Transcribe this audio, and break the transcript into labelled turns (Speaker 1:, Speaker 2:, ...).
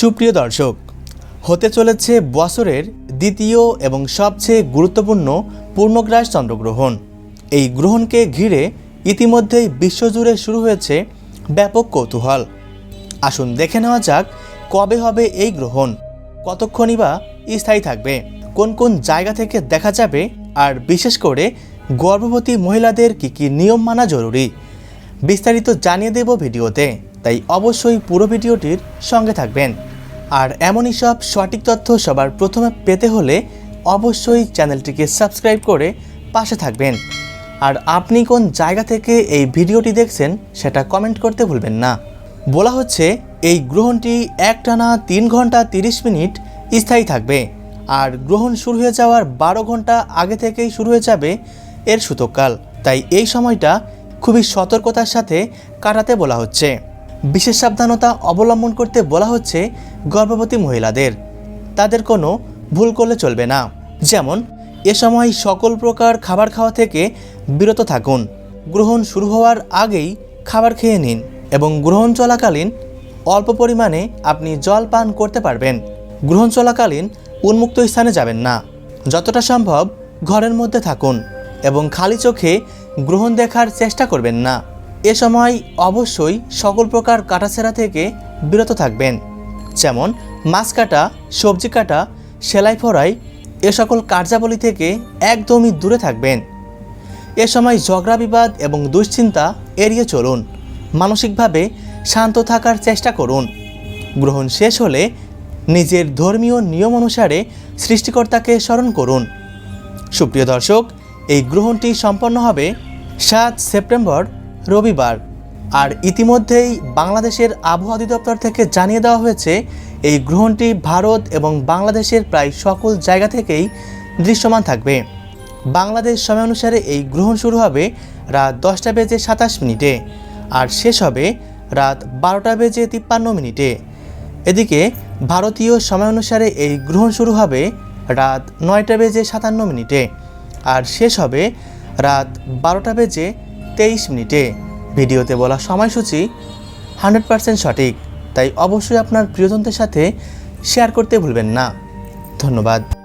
Speaker 1: সুপ্রিয় দর্শক, হতে চলেছে বছরের দ্বিতীয় এবং সবচেয়ে গুরুত্বপূর্ণ পূর্ণগ্রাস চন্দ্রগ্রহণ। এই গ্রহণকে ঘিরে ইতিমধ্যেই বিশ্বজুড়ে শুরু হয়েছে ব্যাপক কৌতূহল। আসুন দেখে নেওয়া যাক, কবে হবে এই গ্রহণ? কতক্ষণই বা স্থায়ী থাকবে? কোন কোন জায়গা থেকে দেখা যাবে? আর বিশেষ করে, গর্ভবতী মহিলাদের কী কী নিয়ম মানা জরুরি? বিস্তারিত জানিয়ে দেব ভিডিওতে, তাই অবশ্যই পুরো ভিডিওটির সঙ্গে থাকবেন। আর এমনই সব সঠিক তথ্য সবার প্রথমে পেতে হলে অবশ্যই চ্যানেলটিকে সাবস্ক্রাইব করে পাশে থাকবেন। আর আপনি কোন জায়গা থেকে এই ভিডিওটি দেখছেন সেটা কমেন্ট করতে ভুলবেন না। বলা হচ্ছে, এই গ্রহণটি একটানা তিন ঘণ্টা তিরিশ মিনিট স্থায়ী থাকবে আর গ্রহণ শুরু হয়ে যাওয়ার বারো ঘণ্টা আগে থেকেই শুরু হয়ে যাবে এর সূতককাল তাই এই সময়টা খুবই সতর্কতার সাথে কাটাতে বলা হচ্ছে। বিশেষ সাবধানতা অবলম্বন করতে বলা হচ্ছে গর্ভবতী মহিলাদের। তাদের কোনো ভুল করলে চলবে না। যেমন, এ সময় সকল প্রকার খাবার খাওয়া থেকে বিরত থাকুন। গ্রহণ শুরু হওয়ার আগেই খাবার খেয়ে নিন এবং গ্রহণ চলাকালীন অল্প পরিমাণে আপনি জল পান করতে পারবেন। গ্রহণ চলাকালীন উন্মুক্ত স্থানে যাবেন না। যতটা সম্ভব ঘরের মধ্যে থাকুন এবং খালি চোখে গ্রহণ দেখার চেষ্টা করবেন না। এ সময় অবশ্যই সকল প্রকার কাটাছেঁড়া থেকে বিরত থাকবেন। যেমন মাছ কাটা, সবজি কাটা, সেলাই ফড়াই, এ সকল কার্যাবলী থেকে একদমই দূরে থাকবেন। এ সময় ঝগড়া বিবাদ এবং দুশ্চিন্তা এড়িয়ে চলুন। মানসিকভাবে শান্ত থাকার চেষ্টা করুন। গ্রহণ শেষ হলে নিজের ধর্মীয় নিয়ম অনুসারে সৃষ্টিকর্তাকে স্মরণ করুন। সুপ্রিয় দর্শক, এই গ্রহণটি সম্পন্ন হবে সাত সেপ্টেম্বর রবিবার। আর ইতিমধ্যেই বাংলাদেশের আবহাওয়া অধিদপ্তর থেকে জানিয়ে দেওয়া হয়েছে, এই গ্রহণটি ভারত এবং বাংলাদেশের প্রায় সকল জায়গা থেকেই দৃশ্যমান থাকবে। বাংলাদেশ সময় অনুসারে এই গ্রহণ শুরু হবে রাত দশটা বেজে সাতাশ মিনিটে আর শেষ হবে রাত বারোটা বেজে তিপ্পান্ন মিনিটে। এদিকে ভারতীয় সময় অনুসারে এই গ্রহণ শুরু হবে রাত নয়টা বেজে সাতান্ন মিনিটে আর শেষ হবে রাত বারোটা বেজে তেইশ মিনিটে ভিডিওতে বলা সময়সূচি হান্ড্রেড পারসেন্ট সঠিক। তাই অবশ্যই আপনার প্রিয়জনদের সাথে শেয়ার করতে ভুলবেন না। ধন্যবাদ।